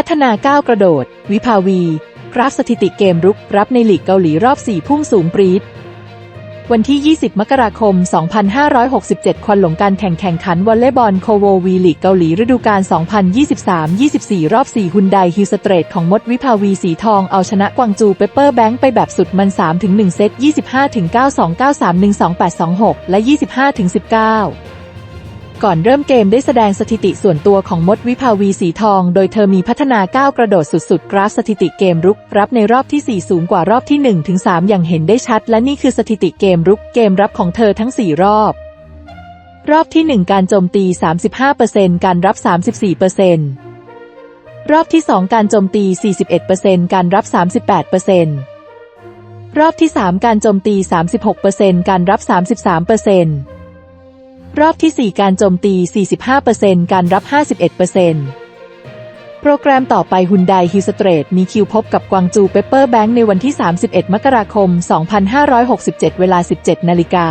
พัฒนาก้าวกระโดด วิภาวี กราฟสถิติเกมรุกรับในหลีกเกาหลีรอบ 4 พุ่งสูงปรีดวันที่ 20 มกราคม 2567 ควันหลงการแข่งแข่งขันวอลเลย์บอลโคโววีลีกเกาหลีฤดูกาล 2023-24 รอบ 4 ฮุนไดฮิลสเตรทของมดวิภาวีสีทองเอาชนะกวางจูเปเปอร์แบงค์ไปแบบสุดมัน 3-1 เซต 25-92 93 18 26 และ 25-19 ก่อนเริ่มเกมได้แสดงสถิติส่วนตัวของมดวิภาวีสีทอง โดยเธอมีพัฒนาก้าวกระโดดสุดๆ กราฟสถิติเกมรุก รับในรอบที่ 4 สูงกว่ารอบที่1ถึง3อย่างเห็นได้ชัด และนี่คือสถิติเกมรุกเกมรับของเธอทั้ง 4 รอบ รอบที่ 1 การโจมตี 35%การรับ 34%รอบที่ 2 การโจมตี 41%การรับ 38%รอบที่ 3 การโจมตี 36%การรับ 33% รอบที่ 4 การโจมตี 45%การรับ 51%โปรแกรมต่อไปฮุนไดฮิลสเตรทมีคิวพบกับกวางจูเปเปอร์แบงค์ในวันที่ 31 มกราคม 2567 เวลา 17 นาฬิกา